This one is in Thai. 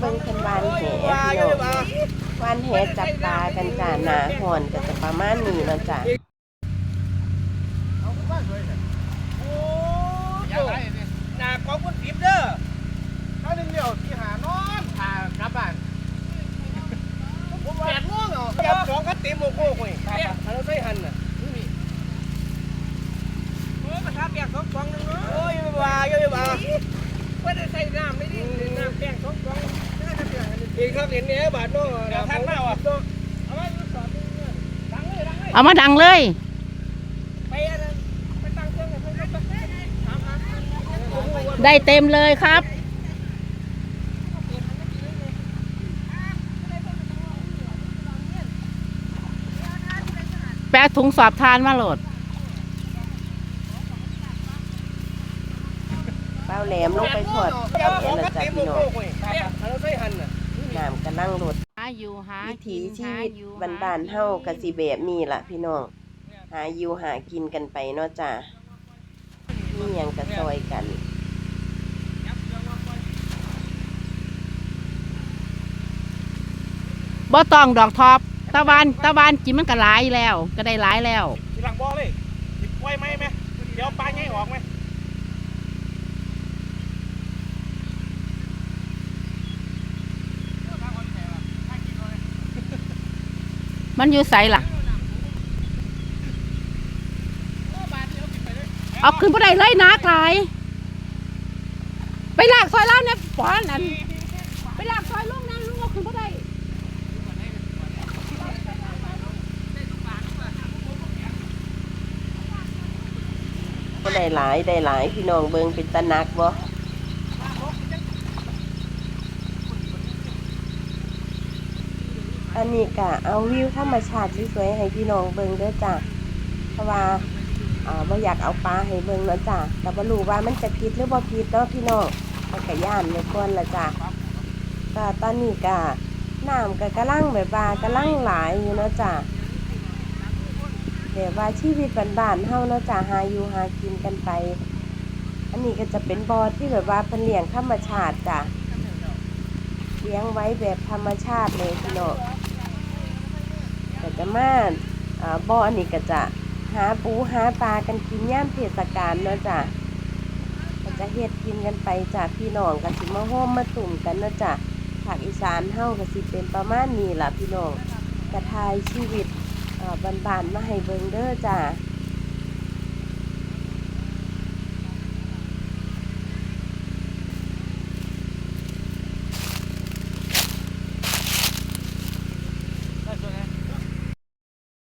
เบิ่งเพิ่นวานแหพี่น้องวานแหจับปลากันจ้าหนาหอนก็จะประมาณนี้เนาะจ้ะเอาขึ้นมาสวยเลยโอ้อยากไรเนี่ยหน้ากองคนผิดเด้อถ้าหนึ่งเดียวที่หานอนพากลับบ้านแปดโมงเหรอจับสองคัดเต็มโมโก้เว้ยอันนั้นใส่หันน่ะโอ้มาทาแป้งสองฟองนึงเนาะโอ้ยไม่ว่าอย่าไปว่าว่าได้ใส่น้ำไม่ดีน้ำแป้งสองฟอง เองครับเห็นเนี้ยบาทเนาะเดี๋ยวทันมาว่ะเอาไว้ดูสอบดูเนี่ยดังเลยดังเลยเอามาดังเลย ไปอันนั้นไปตั้งเครื่องให้เพิ่นไปถามหาโอ้โหว่าได้เต็มเลยครับแปะถุงสอบทานมาโหลดเป้าแหลมลงไปทอดจับสเอ็องนคัดจ้ะเต็มโมพี่น้อโก้งเว้ยอั นนั้นใส่หันน่ะน้ำก็นั่งรถหาอยู่หาวิกิถีนชีหาวิตอยู่บ้านๆเฮาก็สิแบบนี้ล่ะพี่น้องหาอยู่หากินกันไปเนาะจ้ะมีหยังก็ซอยกัน บ่ต้องดอกทอปตะวันตะวันกินมันก็หลายแล้ว ก็ได้หลายแล้ว ทีหลังบ่อเลยหยิบไว้ไหมไหมเดี๋ยวปลาไงออกไหม มันอยู่ใสล่ะ เอาขึ้นบ่ได้เลยนักลาย ไปลากซอยเล่าเนี่ยปอนอันไปลากซอยลุงนั่นลุงเอาขึ้นบ่ได้ก็ได้หลายได้หลายพี่น้องเบิงเป็นตะนักบ่ อันนี้กะเอาวิวธรรมชาติสวยๆให้พี่น้องเบิงด้อจ้ะเพราะว่าอ่าบ่อยากเอาปลาให้เบิงเนาะจ้ะแต่บ่รู้ว่ามันจะผิดหรือบ่ผิดเนาะพี่น้องมันก็ย่านไว้ก่อนละจ้ะก็ตอนนี้กะน้ำก็กำลังแบบว่ากำลังหลายอยู่เนาะจ้ะแบบว่าชีวิตบ้านๆเฮาเนาะจ้ะหาอยู่หากินกันไป อันนี้ก็จะเป็นบ่อที่แบบว่าเพิ่นเลี้ยงธรรมชาติจ้ะเลี้ยงไว้แบบธรรมชาติเลยพี่น้อง ก็จะมาอ่าบ่ออันนี้ก็จะหาปูหาปลากันกินย่ามเทศกาลเนาะจ้ะก็จะเฮ็ดกินกันไปจากพี่น้องกันสิมาห้อมมาตุ่มกันเนาะจ้ะภาคอีสานเฮาก็สิเป็นประมาณนี้ล่ะพี่น้องกระทายชีวิตเอ่อบานๆมาให้เบิงเด้อจ้ะ